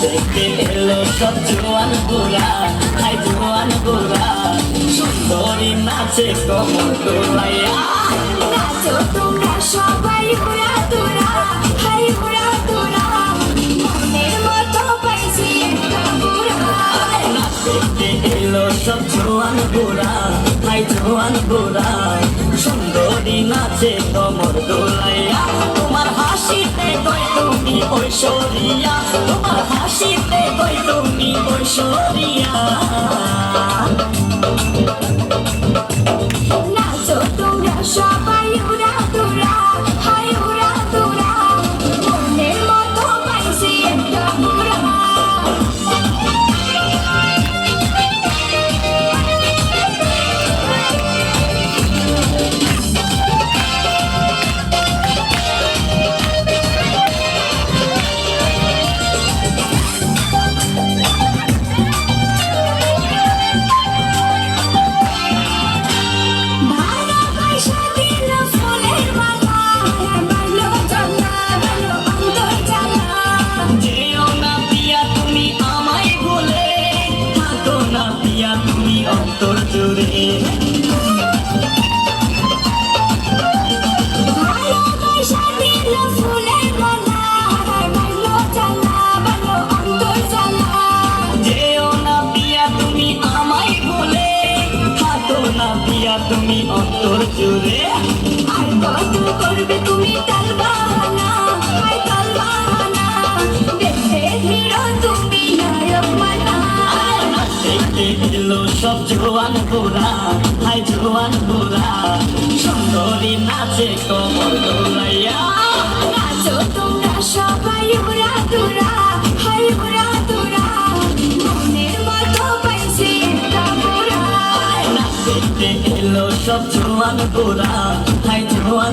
সব জোয়ান গোরা হাই জোয়ান গোরা সুন্দরী নাচে কমর দোলাইয়া নাচো তোমরা সবাই উড়া তোরা হাই উড়া তোরা মনের মতো পাইছি একটা বুড়া। দেখতে এলো সব জোয়ান গোরা হাই জোয়ান গোরা সুন্দরী নাচে হাসিতে কই তুমি ঐশ্বরিয়া তোমার হাসিতে কই তুমি ঐশ্বরিয়া? তুমি না পিয়া তুমি অন্তর জুড়ে। আর কত করবে তুমি দেখতে এলো সব জোয়ান গোরা হাই জোয়ান গোরা সুন্দরী নাচে কমর দোলাইয়া। নাচো তোমরা সবাই উড়া তোরা হাই উড়া তোরা মনের মতো পাইছি একটা বুড়া দেখতে এলো সব জোয়ান গোরা হাই জোয়ান